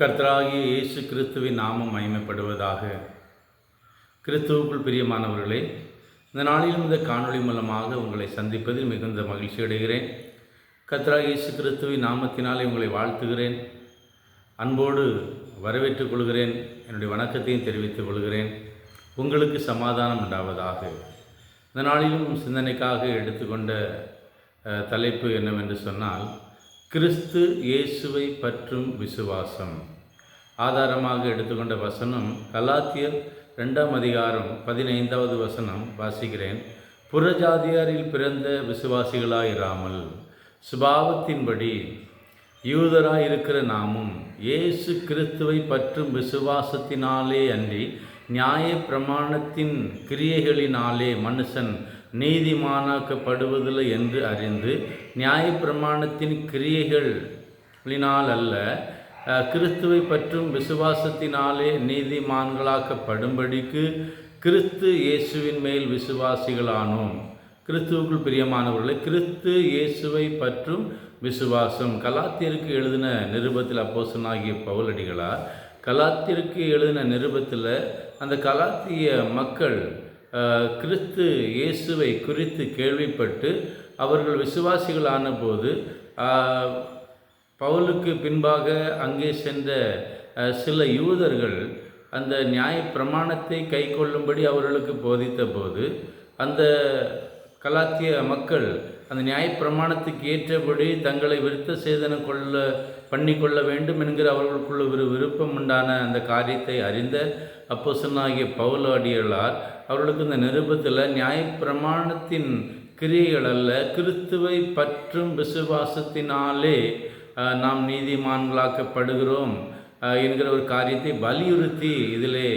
கர்த்தராகிய இயேசு கிறிஸ்துவின் நாமம் மகிமைப்படுவதாக. கிறிஸ்துவுக்குள் பிரியமானவர்களே இந்த நாளிலும் இந்த காணொளி மூலமாக உங்களை சந்திப்பதில் மிகுந்த மகிழ்ச்சி அடைகிறேன். கர்த்தராகிய இயேசு கிறிஸ்துவின் நாமத்தினாலே உங்களை வாழ்த்துகிறேன். அன்போடு வரவேற்றுக் கொள்கிறேன். என்னுடைய வணக்கத்தையும் தெரிவித்துக் கொள்கிறேன். உங்களுக்கு சமாதானம் உண்டாவதாக. இந்த நாளிலும் சிந்தனைக்காக எடுத்துக்கொண்ட தலைப்பு என்னவென்று சொன்னால் கிறிஸ்து இயேசுவை பற்றும் விசுவாசம். ஆதாரமாக எடுத்துக்கொண்ட வசனம் கலாத்தியர் ரெண்டாம் அதிகாரம் பதினைந்தாவது வசனம் வாசிக்கிறேன். புறஜாதியாரில் பிறந்த விசுவாசிகளாயிராமல் சுபாவத்தின்படி யூதராயிருக்கிற நாமும் இயேசு கிறிஸ்துவை பற்றும் விசுவாசத்தினாலே அன்றி நியாய பிரமாணத்தின் கிரியைகளினாலே மனுஷன் நீதிமானாக்கப்படுவதில்லை என்று அறிந்து நியாய பிரமாணத்தின் கிரியைகளினால் அல்ல கிறிஸ்துவை பற்றும் விசுவாசத்தினாலே நீதிமான்களாக்கப்படும்படிக்கு கிறிஸ்து இயேசுவின் மேல் விசுவாசிகளானோம். கிறிஸ்துவுக்குள் பிரியமானவர்களே கிறிஸ்து இயேசுவை பற்றும் விசுவாசம். கலாத்தியருக்கு எழுதின நிருபத்தில் அப்போசனாகிய பவுலடிகளார் கலாத்தியருக்கு எழுதின நிருபத்தில் அந்த கலாத்திய மக்கள் கிறிஸ்து இயேசுவை குறித்து கேள்விப்பட்டு அவர்கள் விசுவாசிகளான போது பவுலுக்கு பின்பாக அங்கே சென்ற சில யூதர்கள் அந்த நியாய பிரமாணத்தை கை கொள்ளும்படி அவர்களுக்கு போதித்த போது அந்த கலாத்திய மக்கள் அந்த நியாய பிரமாணத்துக்கு ஏற்றபடி தங்களை விருத்த சேதனம் கொள்ள பண்ணி கொள்ள வேண்டும் என்கிற அவர்களுக்குள்ள ஒரு விருப்பம் உண்டான அந்த காரியத்தை அறிந்த அப்போசனாகிய பவுலாடியலார் அவர்களுக்கு இந்த நிருபத்தில் நியாய பிரமாணத்தின் கிரியைகள் அல்ல கிறிஸ்துவை பற்றும் விசுவாசத்தினாலே நாம் நீதிமான்களாக்கப்படுகிறோம் என்கிற ஒரு காரியத்தை வலியுறுத்தி இதிலே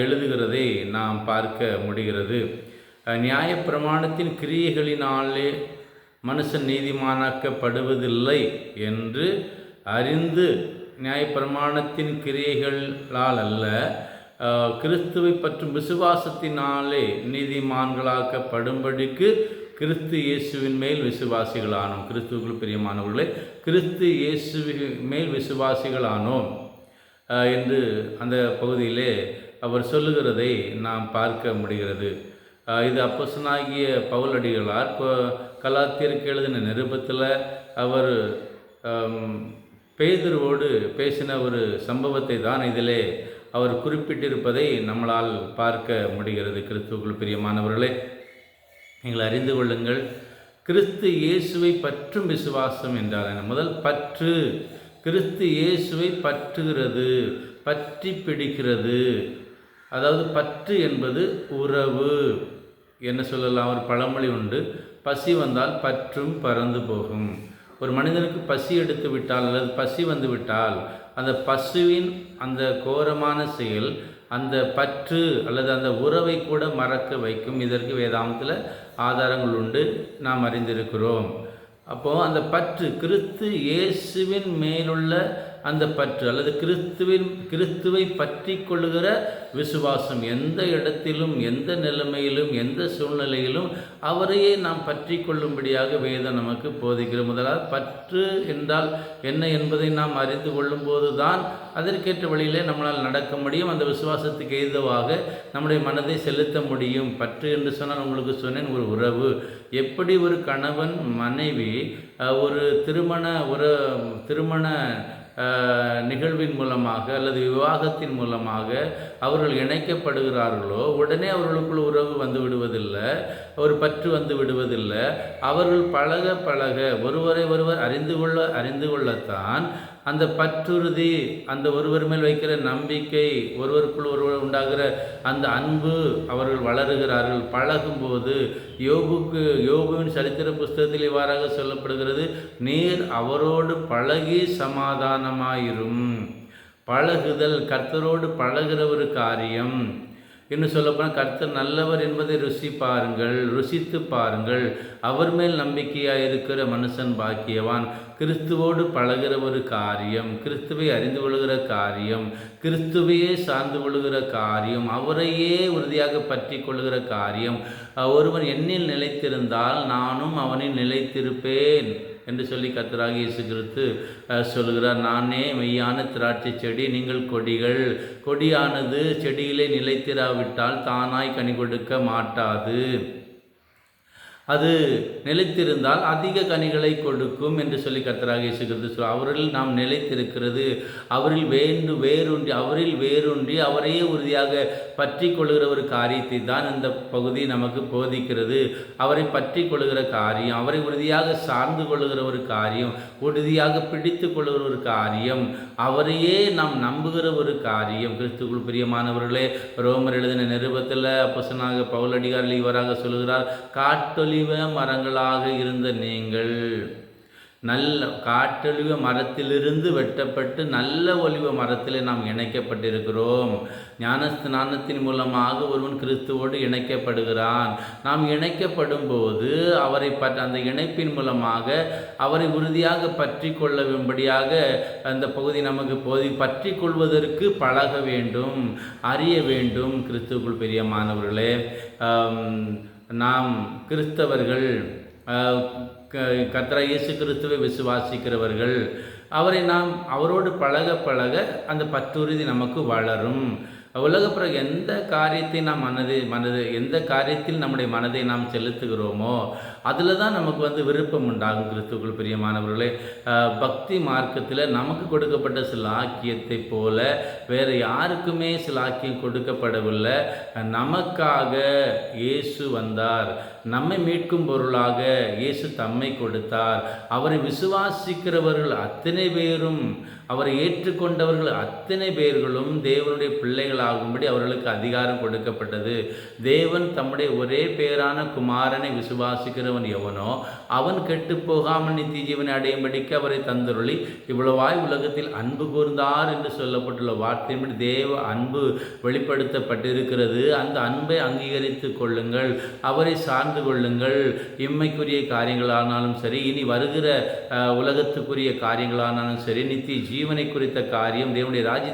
எழுதுகிறதை நாம் பார்க்க முடிகிறது. நியாயப்பிரமாணத்தின் கிரியைகளினாலே மனுஷன் நீதிமானாக்கப்படுவதில்லை என்று அறிந்து நியாயப்பிரமாணத்தின் கிரியைகளால் அல்ல கிறிஸ்துவை பற்றும் விசுவாசத்தினாலே நீதிமான்களாக்கப்படும்படிக்கு கிறிஸ்து இயேசுவின் மேல் விசுவாசிகளானோம். கிறிஸ்துவுக்குள் பிரியமானவர்களே கிறிஸ்து இயேசுவின் மேல் விசுவாசிகளானோம் என்று அந்த பகுதியிலே அவர் சொல்லுகிறதை நாம் பார்க்க முடிகிறது. இது அப்போசனாகிய பவுலடிகளார் கொ- எழுதின நிருபத்தில் அவர் அம், பேதுருவோடு பேசின ஒரு சம்பவத்தை தான் இதிலே அவர் குறிப்பிட்டிருப்பதை நம்மளால் பார்க்க முடிகிறது. கிறிஸ்துவுக்குள் பிரியமானவர்களே நீங்கள் அறிந்து கொள்ளுங்கள் கிறிஸ்து இயேசுவை பற்றும் விசுவாசம் என்றால் என்ன? முதல் பற்று. கிறிஸ்து இயேசுவை பற்றுகிறது பற்றி பிடிக்கிறது. அதாவது பற்று என்பது உறவு. என்ன சொல்லலாம் ஒரு பழமொழி உண்டு. பசி வந்தால் பற்றும் பறந்து போகும். ஒரு மனிதனுக்கு பசி எடுத்து விட்டால் அல்லது பசி வந்து விட்டால் அந்த பசுவின் அந்த கோரமான செயல் அந்த பற்று அல்லது அந்த உறவை கூட மறக்க வைக்கும். இதற்கு வேதாந்தத்தில் ஆதாரங்கள் உண்டு. நாம் அறிந்திருக்கிறோம். அப்போது அந்த பற்று கிறிஸ்து இயேசுவின் மேலுள்ள அந்த பற்று அல்லது கிறிஸ்துவின் கிறிஸ்துவை பற்றி கொள்ளுகிற விசுவாசம் எந்த இடத்திலும் எந்த நிலைமையிலும் எந்த சூழ்நிலையிலும் அவரையே நாம் பற்றி கொள்ளும்படியாக வேதம் நமக்கு போதிக்கிறோம் முதலாவது பற்று என்றால் என்ன என்பதை நாம் அறிந்து கொள்ளும்போது தான் அதற்கேற்ற வழியிலே நம்மளால் நடக்க முடியும். அந்த விசுவாசத்துக்கு ஏதுவாக நம்முடைய மனதை செலுத்த முடியும். பற்று என்று சொன்னால் உங்களுக்கு சொன்னேன் ஒரு உறவு. எப்படி ஒரு கணவன் மனைவி ஒரு திருமண உற திருமண நிகழ்வின் மூலமாக அல்லது விவாகத்தின் மூலமாக அவர்கள் இணைக்கப்படுகிறார்களோ உடனே அவர்களுக்குள் உறவு வந்து விடுவதில்லை ஒரு பற்று வந்து விடுவதில்லை. அவர்கள் பழக பழக ஒருவரை ஒருவர் அறிந்து கொள்ள அறிந்து கொள்ளத்தான் அந்த பற்றுறுதி அந்த ஒருவர் மேல் வைக்கிற நம்பிக்கை ஒருவருக்குள் ஒருவர் உண்டாகிற அந்த அன்பு அவர்கள் வளருகிறார்கள். பழகும்போது யோகுக்கு யோகுவின் சரித்திர புஸ்தகத்தில் இவ்வாறாக சொல்லப்படுகிறது நீர் அவரோடு பழகி சமாதானமாயிரும். பழகுதல் கர்த்தரோடு பழகிற ஒரு காரியம். இன்னும் சொல்லப்போனால் கர்த்தர் நல்லவர் என்பதை ருசி பாருங்கள் ருசித்து பாருங்கள். அவர் மேல் நம்பிக்கையாக இருக்கிற மனுஷன் பாக்கியவான். கிறிஸ்துவோடு பழகுற ஒரு காரியம் கிறிஸ்துவை அறிந்து கொள்கிற காரியம் கிறிஸ்துவையே சார்ந்து கொள்கிற காரியம் அவரையே உறுதியாக பற்றி கொள்கிற காரியம். ஒருவன் என்னில் நிலைத்திருந்தால் நானும் அவனில் நிலைத்திருப்பேன். என்று சொல்லி கத்தராக இயேசு கிறிஸ்து சொல்கிறார் நானே மெய்யான திராட்சை செடி நீங்கள் கொடிகள். கொடியானது செடியிலே நிலைத்திராவிட்டால் தானாய் கனி கொடுக்க மாட்டாது. அது நிலைத்திருந்தால் அதிக கனிகளை கொடுக்கும் என்று சொல்லி கர்த்தராக இயேசு கிறிஸ்து சொல் அவரில் நாம் நிலைத்திருக்கிறது. அவரில் வேண்டு வேரூன்றி அவரில் வேரூன்றி அவரையே உறுதியாக பற்றி கொள்கிற ஒரு காரியத்தை தான் இந்த பகுதி நமக்கு போதிக்கிறது. அவரை பற்றி கொள்கிற காரியம் அவரை உறுதியாக சார்ந்து கொள்கிற ஒரு காரியம் உறுதியாக பிடித்து கொள்கிற ஒரு காரியம் அவரையே நாம் நம்புகிற ஒரு காரியம். கிறிஸ்துக்குள் பிரியமானவர்களே ரோமர் எழுதின நிருபத்தில் அப்பசனாக பவுலடிகாரில் இவராக சொல்கிறார் காட்டொலிவ மரங்களாக இருந்த நீங்கள் நல்ல காட்டொலிவ மரத்திலிருந்து வெட்டப்பட்டு நல்ல ஒளிவ மரத்தில் நாம் இணைக்கப்பட்டிருக்கிறோம். ஞானஸ்நானத்தின் மூலமாக ஒருவன் கிறிஸ்துவோடு இணைக்கப்படுகிறான். நாம் இணைக்கப்படும் போது அவரை பற்ற அந்த இணைப்பின் மூலமாக அவரை உறுதியாக பற்றி கொள்ளவும்படியாக அந்த பகுதி நமக்கு போதி பற்றி கொள்வதற்கு பழக வேண்டும் அறிய வேண்டும். கிறிஸ்துவுக்குள் பெரியமானவர்களே மாணவர்களே நாம் கிறிஸ்தவர்கள் கத்ரா இயேசு கிறிஸ்துவை விசுவாசிக்கிறவர்கள் அவரை நாம் அவரோடு பழக பழக அந்த பத்துருதி நமக்கு வளரும். உலக எந்த காரியத்தை நாம் மனதை மனது எந்த காரியத்தில் நம்முடைய மனதை நாம் செலுத்துகிறோமோ அதில் தான் நமக்கு வந்து விருப்பம் உண்டாகும் கிறிஸ்துக்குள் பிரியமானவர்களே. பக்தி மார்க்கத்தில் நமக்கு கொடுக்கப்பட்ட சில ஆக்கியத்தை போல வேறு யாருக்குமே சில ஆக்கியம் கொடுக்கப்படவில்லை. நமக்காக இயேசு வந்தார். நம்மை மீட்கும் பொருளாக இயேசு தம்மை கொடுத்தார். அவரை விசுவாசிக்கிறவர்கள் அத்தனை பேரும் அவரை ஏற்றுக்கொண்டவர்கள் அத்தனை பேர்களும் தேவனுடைய பிள்ளைகளாகும்படி அவர்களுக்கு அதிகாரம் கொடுக்கப்பட்டது. தேவன் தம்முடைய ஒரே பேரான குமாரனை விசுவாசிக்கிற விசுவாசிக்கிறவன் எவனோ அவன் கெட்டு போகாமல் நித்திய ஜீவனை அடையும்படிக்கு அவரை தந்தருளி இவ்வளவாய் உலகத்தில் அன்பு கூர்ந்தார் என்று சொல்லப்பட்டுள்ள வார்த்தையின்படி தேவ அன்பு வெளிப்படுத்தப்பட்டிருக்கிறது. அந்த அன்பை அங்கீகரித்து கொள்ளுங்கள் அவரை சார்ந்து கொள்ளுங்கள். இம்மைக்குரிய காரியங்களானாலும் சரி இனி வருகிற அஹ், உலகத்துக்குரிய காரியங்களானாலும் சரி நித்திய ஜீவனை குறித்த காரியம் தேவனுடைய ராஜ்ய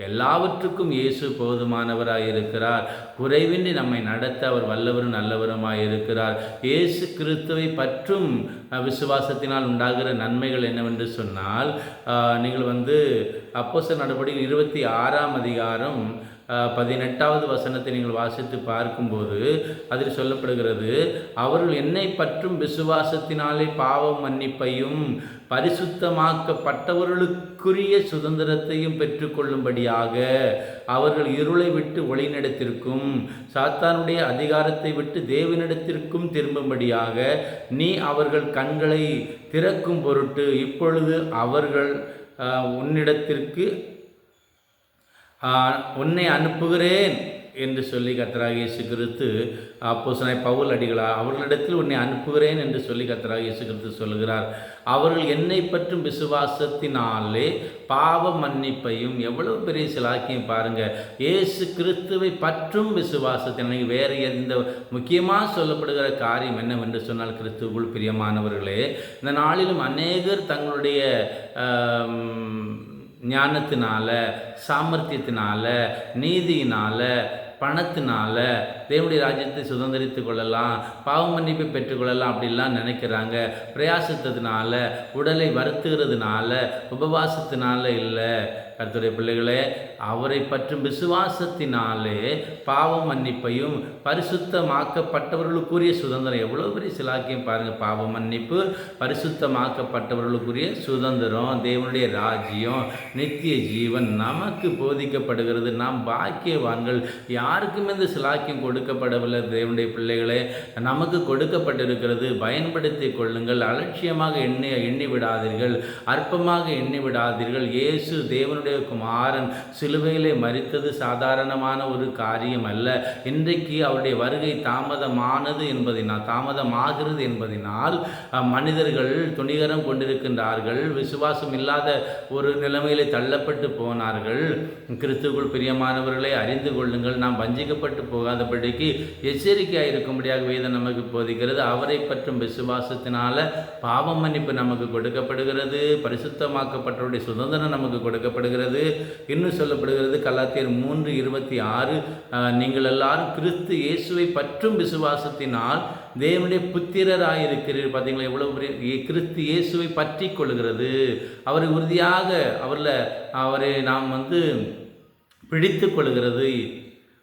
எல்லாவற்றுக்கும் இயேசு போதுமானவராய் இருக்கிறார் குறைவின்றி நம்மை நடத்த அவர் வல்லவரும் நல்லவருமாய் இருக்கிறார் இயேசு கிறிஸ்துவை பற்றும் விசுவாசத்தினால் உண்டாகிற நன்மைகள் என்னவென்று சொன்னால் நீங்கள் வந்து அப்போச நடவடிக்கை இருபத்தி ஆறாம் அதிகாரம் பதினெட்டாவது வசனத்தை நீங்கள் வாசித்து பார்க்கும்போது அதில் சொல்லப்படுகிறது அவர்கள் என்னை பற்றும் விசுவாசத்தினாலே பாவ மன்னிப்பையும் பரிசுத்தமாக்கப்பட்டவர்களுக்குரிய சுதந்திரத்தையும் பெற்றுக்கொள்ளும்படியாக அவர்கள் இருளை விட்டு ஒளிநடத்திற்கும் சாத்தானுடைய அதிகாரத்தை விட்டு தேவனிடத்திற்கும் திரும்பும்படியாக நீ அவர்கள் கண்களை திறக்கும் பொருட்டு இப்பொழுது அவர்கள் உன்னிடத்திற்கு உன்னை அனுப்புகிறேன் என்று சொல்லி கத்தராக இயேசு கிறிஸ்து அப்போஸ்தலனாகிய பவுல் அடிகளா அவர்களிடத்தில் உன்னை அனுப்புகிறேன் என்று சொல்லி கத்தராக இயேசு கிறிஸ்து சொல்கிறார் அவர்கள் என்னை பற்றும் விசுவாசத்தினாலே பாவ மன்னிப்பையும் எவ்வளவு பெரிய சிலாக்கியம் பாருங்க. இயேசு கிறிஸ்துவை பற்றும் விசுவாசத்தினை வேறு எந்த முக்கியமாக சொல்லப்படுகிற காரியம் என்னவென்று சொன்னால் கிறிஸ்துவுக்குள் பிரியமானவர்களே இந்த நாளிலும் அநேகர் தங்களுடைய ஞானத்தினால சாமர்த்தியத்தினால நீதியினால பணத்தினால தேவனுடைய ராஜ்யத்தை சுதந்திரித்து கொள்ளலாம் பாவ மன்னிப்பை பெற்றுக்கொள்ளலாம் அப்படிலாம் நினைக்கிறாங்க. பிரயாசத்தினால உடலை வருத்துகிறதுனால உபவாசத்தினால இல்லை. கர்த்தருடைய பிள்ளைகளே அவரை பற்றும் விசுவாசத்தினாலே பாவ மன்னிப்பையும் பரிசுத்தமாக்கப்பட்டவர்களுக்குரிய சுதந்திரம் எவ்வளோ பெரிய சிலாக்கியம் பாருங்கள் பாவ மன்னிப்பு பரிசுத்தமாக்கப்பட்டவர்களுக்குரிய சுதந்திரம் தேவனுடைய ராஜ்யம் நித்திய ஜீவன் நமக்கு போதிக்கப்படுகிறது. நாம் பாக்கியவான்கள் யாருக்கும் இந்த சிலாக்கியம் கொடுக்கப்படவில்லை. தேவனுடைய பிள்ளைகளே நமக்கு கொடுக்கப்பட்டிருக்கிறது. பயன்படுத்தி கொள்ளுங்கள். அலட்சியமாக எண்ணி எண்ணி விடாதீர்கள் அற்பமாக எண்ணி விடாதீர்கள் இயேசு தேவனுடைய குமாரன் சிலுவையிலே மறித்தது சாதாரணமான ஒரு காரியம் அல்ல இன்றைக்கு அவருடைய வருகை தாமதமானது என்பதினால் தாமதமாகிறது என்பதினால் மனிதர்கள் துணிகரம் கொண்டிருக்கின்றார்கள். விசுவாசம் இல்லாத ஒரு நிலைமையிலே தள்ளப்பட்டு போனார்கள். கிறிஸ்துக்குள் பிரியமானவர்களை அறிந்து கொள்ளுங்கள். நாம் வஞ்சிக்கப்பட்டு போகாதபடிக்கு எச்சரிக்கையாக இருக்கும்படியாக வேதம் நமக்கு போதிக்கிறது. அவரை பற்றும் விசுவாசத்தினால பாவ மன்னிப்பு நமக்கு கொடுக்கப்படுகிறது. பரிசுத்தமாக்கப்பட்டவருடைய சுதந்திரம் நமக்கு கொடுக்கப்படுகிறது. இன்னும் சொல்லப்படுகிறது கலாத்தியர் மூன்று இருபத்தி ஆறு நீங்கள் எல்லாரும் கிறிஸ்து இயேசுவை பற்றும் விசுவாசத்தினால் தேவனுடைய புத்திரராக இருக்கிறீர் பார்த்தீங்களா எவ்வளவு பெரிய கிறிஸ்து இயேசுவை பற்றி கொள்கிறது. அவரை உறுதியாக அவரில் அவரை நாம் வந்து பிடித்து கொள்கிறது.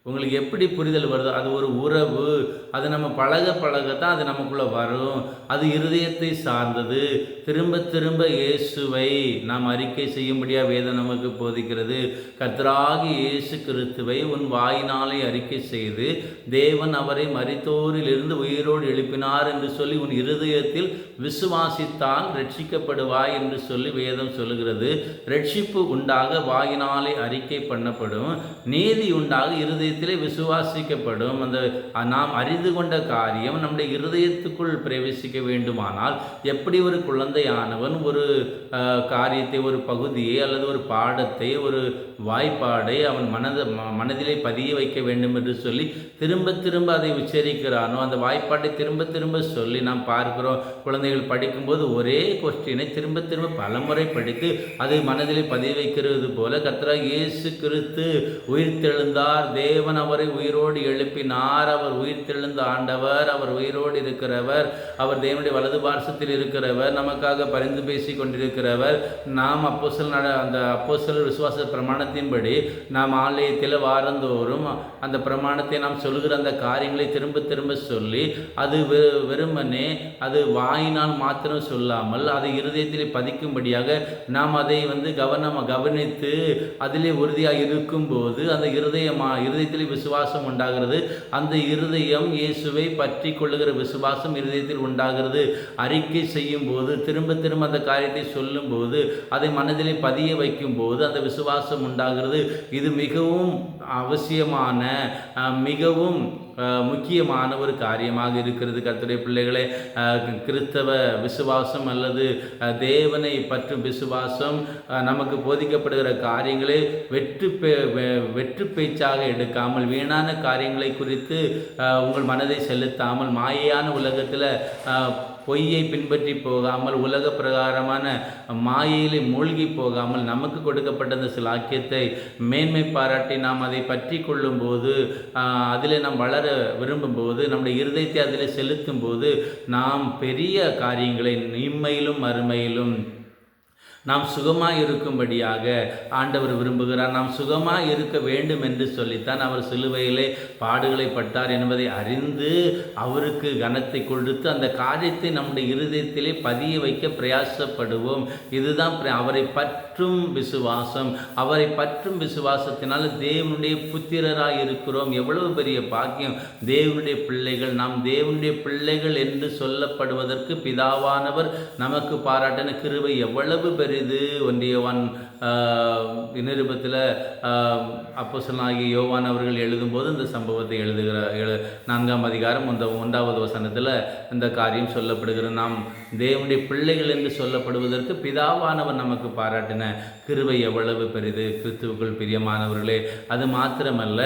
உங்களுக்கு எப்படி புரிதல் வருதோ அது ஒரு உறவு. அது நம்ம பழக பழக தான் அது நமக்குள்ளே வரும். அது இருதயத்தை சார்ந்தது. திரும்ப திரும்ப இயேசுவை நாம் அறிக்கை செய்யும்படியாக வேதம் நமக்கு போதிக்கிறது. கத்ராகி இயேசு கிறிஸ்துவை உன் வாயினாலே அறிக்கை செய்து தேவன் அவரை மறித்தோரிலிருந்து உயிரோடு எழுப்பினார் என்று சொல்லி உன் இருதயத்தில் விசுவாசித்தால் ரட்சிக்கப்படுவாய் என்று சொல்லி வேதம் சொல்லுகிறது. ரட்சிப்பு உண்டாக வாயினாலே அறிக்கை பண்ணப்படும். நீதி உண்டாக இருதய இருதயத்திலே விசுவாசிக்கப்படும். அந்த நாம் அறிந்து கொண்ட காரியம் நம்முடைய இருதயத்துக்குள் பிரவேசிக்க வேண்டுமானால் எப்படி ஒரு குழந்தையானவன் ஒரு காரியத்தை ஒரு பகுதியை அல்லது ஒரு பாடத்தை ஒரு வாய்ப்பாடை அவன் மனத மனதிலே பதிய வைக்க வேண்டும் என்று சொல்லி திரும்ப திரும்ப அதை உச்சரிக்கிறானோ அந்த வாய்ப்பாட்டை திரும்ப திரும்ப சொல்லி நாம் பார்க்கிறோம். குழந்தைகள் படிக்கும்போது ஒரே கொஸ்டினை திரும்ப திரும்ப பலமுறை படித்து அதை மனதிலே பதிய வைக்கிறது போல கத்திரா இயேசு கிறிஸ்து உயிர்த்தெழுந்தார். தேவ தேவன் அவரை உயிரோடு எழுப்பினார். அவர் உயிர் தெழுந்த ஆண்டவர் அவர் உயிரோடு இருக்கிறவர் அவர் தேவனுடைய வலது பார்சத்தில் இருக்கிறவர் நமக்காக பரிந்து பேசி கொண்டிருக்கிறவர். நாம் அப்போசல் நட அந்த அப்போசல் விசுவாச பிரமாணத்தின்படி நாம் ஆலயத்தில் வாரந்தோறும் அந்த பிரமாணத்தை நாம் சொல்கிற அந்த காரியங்களை திரும்ப திரும்ப சொல்லி அது வெறுமனே அது வாயினால் மாத்திரம் சொல்லாமல் அதை இருதயத்தில் பதிக்கும்படியாக நாம் அதை வந்து கவனம் கவனித்து அதிலே உறுதியாக இருக்கும்போது அந்த இருதயமா இருதயத்தில் இருதயத்தில் விசுவாசம் உண்டாகிறது. அந்த இருதயம் இயேசுவை பற்றி கொள்ளுகிற விசுவாசம் இருதயத்தில் உண்டாகிறது. அறிக்கை செய்யும் போது திரும்ப திரும்ப அந்த காரியத்தை சொல்லும் போது அதை மனதிலே பதிய வைக்கும் போது அந்த விசுவாசம் உண்டாகிறது. இது மிகவும் அவசியமான மிகவும் முக்கியமான ஒரு காரியமாக இருக்கிறது. கத்துடைய பிள்ளைகளே கிறிஸ்தவ விசுவாசம் அல்லது தேவனை பற்றும் விசுவாசம் நமக்கு போதிக்கப்படுகிற காரியங்களை வெற்று வெற்று பேச்சாக எடுக்காமல் வீணான காரியங்களை குறித்து உங்கள் மனதை செலுத்தாமல் மாயையான உலகத்தில் பொய்யை பின்பற்றி போகாமல் உலக பிரகாரமான மாயையிலே மூழ்கி போகாமல் நமக்கு கொடுக்கப்பட்ட அந்த சிலாக்கியத்தை மேன்மை பாராட்டி நாம் அதை பற்றி கொள்ளும்போது அதில் நாம் வளர விரும்பும்போது நம்முடைய இருதயத்தை அதில் செலுத்தும் போது நாம் பெரிய காரியங்களை இம்மையிலும் அருமையிலும் நாம் சுகமாக இருக்கும்படியாக ஆண்டவர் விரும்புகிறார். நாம் சுகமாக இருக்க வேண்டும் என்று சொல்லித்தான் அவர் சிலுவையிலே பாடுகளை பட்டார் என்பதை அறிந்து அவருக்கு கனத்தை கொடுத்து அந்த காரியத்தை நம்முடைய இருதயத்திலே பதிய வைக்க பிரயாசப்படுவோம். இதுதான் அவரை பற்றும் விசுவாசம். அவரை பற்றும் விசுவாசத்தினால் தேவனுடைய புத்திரராக இருக்கிறோம். எவ்வளவு பெரிய பாக்கியம். தேவனுடைய பிள்ளைகள் நாம் தேவனுடைய பிள்ளைகள் என்று சொல்லப்படுவதற்கு பிதாவானவர் நமக்கு பாராட்டின கிருவை எவ்வளவு பெரிய இது ஒன்றியவான் நிருபத்தில் அப்போ யோவான் அவர்கள் எழுதும்போது இந்த சம்பவத்தை எழுதுகிற எழு நான்காம் அதிகாரம் அந்த ஒன்றாவது வசனத்தில் இந்த காரியம் சொல்லப்படுகிறது. நாம் தேவனுடைய பிள்ளைகள் என்று சொல்லப்படுவதற்கு பிதாவானவர் நமக்கு பாராட்டின கிருவை எவ்வளவு பெரிது. கிறிஸ்துவுக்குள் பிரியமானவர்களே அது மாத்திரமல்ல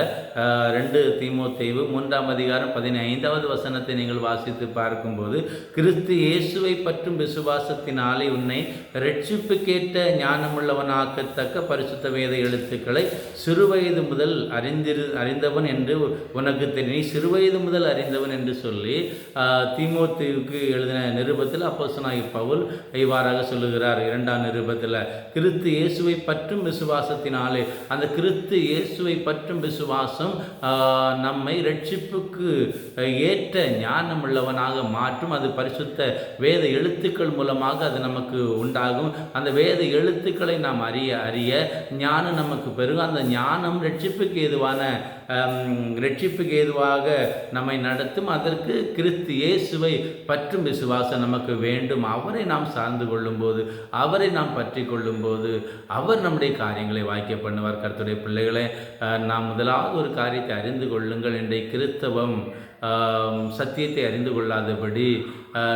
ரெண்டு தீமோத்தேவு மூன்றாம் அதிகாரம் பதினைந்தாவது வசனத்தை நீங்கள் வாசித்து பார்க்கும்போது கிறிஸ்து இயேசுவை பற்றும் விசுவாசத்தினாலே உன்னை ரட்சிப்பு கேட்ட ஞானமுள்ளவனாக்கத்தக்க பரிசுத்த வேத எழுத்துக்களை சிறுவயது முதல் அறிந்திரு அறிந்தவன் என்று உனக்கு தெரியும். சிறுவயது முதல் அறிந்தவன் என்று சொல்லி திமுத்துக்கு எழுதின நிருபத்தில் அப்போசனாகி பவுல் இவ்வாறாக சொல்லுகிறார். இரண்டாம் நிருபத்தில் கிறித்து இயேசுவை பற்றும் விசுவாசத்தினாலே அந்த கிறித்து இயேசுவை பற்றும் விசுவாசம் நம்மை ரட்சிப்புக்கு ஏற்ற ஞானம் உள்ளவனாக மாற்றும். அது பரிசுத்த வேத எழுத்துக்கள் மூலமாக அது நமக்கு உண்டாகும். அந்த வேத எழுத்துக்களை நாம் அறிய அறிய ஞானம் நமக்கு பெருகும். அந்த ஞானம் ரட்சிப்புக்கு ஏதுவான ரட்சிப்புக்கு ஏதுவாக நம்மை நடத்தும். அதற்கு கிறிஸ்து இயேசுவை பற்றும் விசுவாசம் நமக்கு வேண்டும். அவரை நாம் சார்ந்து கொள்ளும்போது அவரை நாம் பற்றி கொள்ளும்போது அவர் நம்முடைய காரியங்களை வாய்க்க பண்ணுவார். கருத்துடைய பிள்ளைகளை நாம் முதலாவது ஒரு காரியத்தை அறிந்து கொள்ளுங்கள். இன்றைய கிறிஸ்தவம் சத்தியத்தை அறிந்து கொள்ளாதபடி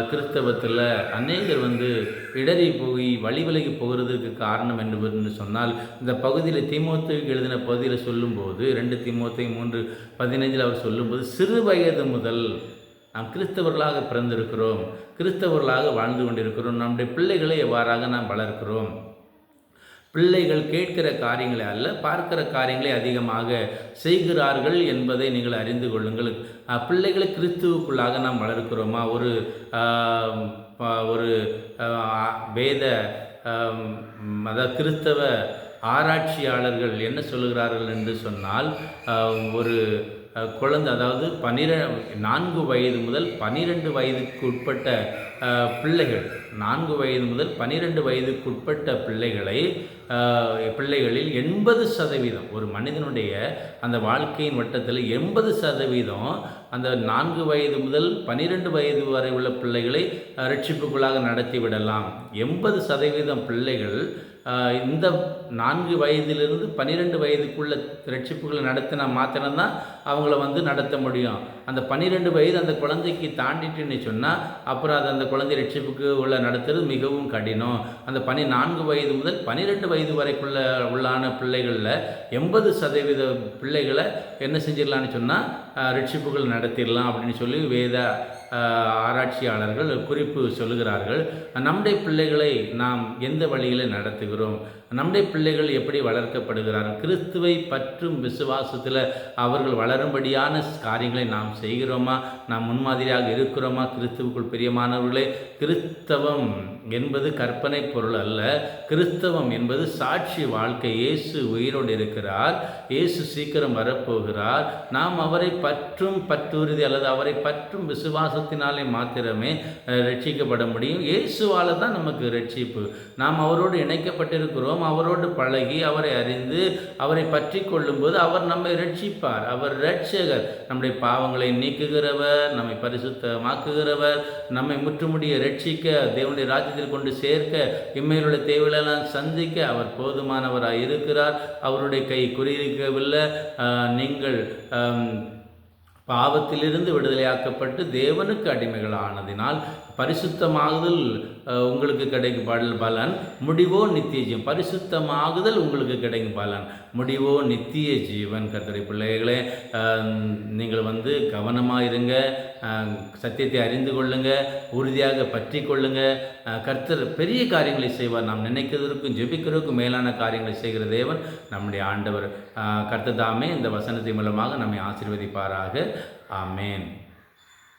கிறிஸ்தவத்தில் அநேகர் வந்து இடறி போய் வழி விலகி போகிறதுக்கு காரணம் என்று சொன்னால் இந்த பகுதியில் திமுகவுக்கு எழுதின பகுதியில் சொல்லும்போது ரெண்டு திமுகத்தை மூன்று பதினைஞ்சில் அவர் சொல்லும்போது சிறு வயது முதல் நாம் கிறிஸ்தவர்களாக பிறந்திருக்கிறோம் கிறிஸ்தவர்களாக வாழ்ந்து கொண்டிருக்கிறோம் நம்முடைய பிள்ளைகளை எவ்வாறாக நாம் வளர்க்கிறோம்? பிள்ளைகள் கேட்கிற காரியங்களை அல்ல பார்க்கிற காரியங்களை அதிகமாக செய்கிறார்கள் என்பதை நீங்கள் அறிந்து கொள்ளுங்கள். பிள்ளைகளை கிறிஸ்துவுக்குள்ளாக நாம் வளர்க்கிறோமா? ஒரு ஒரு வேத மத அதாவது கிறிஸ்தவ ஆராய்ச்சியாளர்கள் என்ன சொல்லுகிறார்கள் என்று சொன்னால் ஒரு குழந்தை அதாவது பனிர நான்கு வயது முதல் பனிரெண்டு வயதுக்கு உட்பட்ட பிள்ளைகள் நான்கு வயது முதல் பனிரெண்டு வயதுக்குட்பட்ட பிள்ளைகளை பிள்ளைகளில் எண்பது சதவீதம் ஒரு மனிதனுடைய அந்த வாழ்க்கையின் வட்டத்தில் எண்பது சதவீதம் அந்த நான்கு வயது முதல் பனிரெண்டு வயது வரை உள்ள பிள்ளைகளை ரட்சிப்புக்குள்ளாக நடத்தி விடலாம் எண்பது சதவீதம் பிள்ளைகள் இந்த நான்கு வயதிலிருந்து பன்னிரெண்டு வயதுக்குள்ள ரட்சிப்புகளை நடத்தினா மாத்திரம்தான் அவங்கள வந்து நடத்த முடியும். அந்த பன்னிரெண்டு வயது அந்த குழந்தைக்கு தாண்டிட்டுன்னு சொன்னால் அப்புறம் அது அந்த குழந்தை ரட்சிப்புக்கு உள்ள நடத்துறது மிகவும் கடினம். அந்த பனி நான்கு வயது முதல் பன்னிரெண்டு வயது வரைக்குள்ள உள்ளான பிள்ளைகளில் எண்பது சதவீத பிள்ளைகளை என்ன செஞ்சிடலான்னு சொன்னால் ரட்சிப்புகள் நடத்திடலாம் அப்படின்னு சொல்லி வேத ஆராய்ச்சியாளர்கள் குறிப்பு சொல்லுகிறார்கள். நம்முடைய பிள்ளைகளை நாம் எந்த வழியில் நடத்துகிறோம்? நம்முடைய பிள்ளைகள் எப்படி வளர்க்கப்படுகிறார்கள் கிறிஸ்துவை பற்றும் விசுவாசத்தில் அவர்கள் வளரும்படியான காரியங்களை நாம் செய்கிறோமா? நாம் முன்மாதிரியாக இருக்கிறோமா? கிறிஸ்துவுக்குள் பிரியமானவர்களே கிறிஸ்தவம் என்பது கற்பனை பொருள் அல்ல. கிறிஸ்தவம் என்பது சாட்சி வாழ்க்கை. இயேசு உயிரோடு இருக்கிறார் இயேசு சீக்கிரம் வரப்போகிறார். நாம் அவரை பற்றும் பற்றுறுதி அல்லது அவரை பற்றும் விசுவாசத்தினாலே மாத்திரமே ரட்சிக்கப்பட முடியும். இயேசுவால் தான் நமக்கு ரட்சிப்பு. நாம் அவரோடு இணைக்கப்பட்டிருக்கிறோம். அவரோடு பழகி அவரை அறிந்து அவரை பற்றி கொள்ளும்போது அவர் நம்மை ரட்சிப்பார். அவர் ரட்சகர் நம்முடைய பாவங்களை நீக்குகிறவர் நம்மை பரிசுத்தமாக்குகிறவர் நம்மை முற்றுமுடிய ரட்சிக்க தேவனுடைய ராஜ்யத்தில் கொண்டு சேர்க்க இம்மையிலுள்ள தேவைகளெல்லாம் சந்திக்க அவர் போதுமானவராக இருக்கிறார். அவருடைய கை குறியிருக்கவில்லை. நீங்கள் பாவத்திலிருந்து விடுதலையாக்கப்பட்டு தேவனுக்கு அடிமைகள் ஆனதினால் பரிசுத்தமாகுதல் உங்களுக்கு கிடைக்கும் பாடல் பலன் முடிவோ நித்திய ஜீவன் பரிசுத்தமாகுதல் உங்களுக்கு கிடைக்கும் பலன் முடிவோ நித்திய ஜீவன் கர்த்தரை பிள்ளைகளே நீங்கள் வந்து கவனமாக இருங்க சத்தியத்தை அறிந்து கொள்ளுங்க உறுதியாக பற்றி கொள்ளுங்க கர்த்தர் பெரிய காரியங்களை செய்வார். நாம் நினைக்கிறதற்கும் ஜெபிக்கிறதுக்கும் மேலான காரியங்களை செய்கிற தேவன் நம்முடைய ஆண்டவர். கர்த்ததாமே இந்த வசனத்தின் மூலமாக நம்மை ஆசீர்வதிப்பாராக. ஆமேன்.